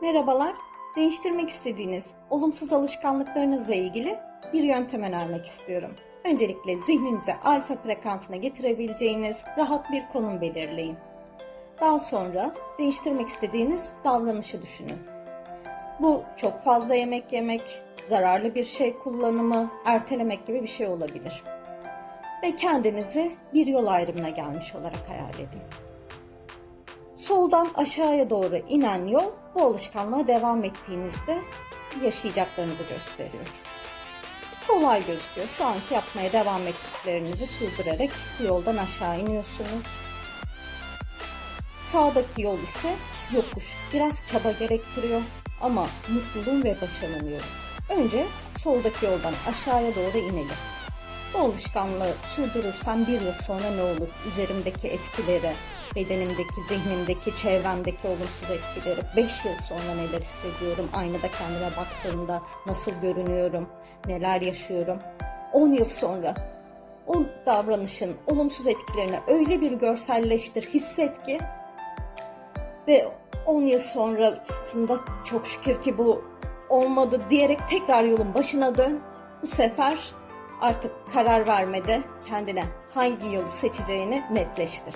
Merhabalar. Değiştirmek istediğiniz olumsuz alışkanlıklarınızla ilgili bir yöntem önermek istiyorum. Öncelikle zihninize alfa frekansına getirebileceğiniz rahat bir konum belirleyin. Daha sonra değiştirmek istediğiniz davranışı düşünün. Bu çok fazla yemek yemek, zararlı bir şey kullanımı, ertelemek gibi bir şey olabilir. Ve kendinizi bir yol ayrımına gelmiş olarak hayal edin. Soldan aşağıya doğru inen yol bu alışkanlığa devam ettiğinizde yaşayacaklarınızı gösteriyor. Kolay gözüküyor. Şu anki yapmaya devam ettiklerinizi sürdürerek yoldan aşağı iniyorsunuz. Sağdaki yol ise yokuş. Biraz çaba gerektiriyor ama mutluluğun ve başarının. Önce soldaki yoldan aşağıya doğru inelim. Bu alışkanlığı sürdürürsem bir yıl sonra ne olur? Üzerimdeki etkileri, bedenimdeki, zihnimdeki, çevremdeki olumsuz etkileri, 5 yıl sonra neler hissediyorum, aynada kendime baktığımda nasıl görünüyorum, neler yaşıyorum. 10 yıl sonra o davranışın olumsuz etkilerini öyle bir görselleştir, hisset ki ve 10 yıl sonrasında çok şükür ki bu olmadı diyerek tekrar yolun başına dön. Bu sefer artık karar vermede kendine hangi yolu seçeceğini netleştir.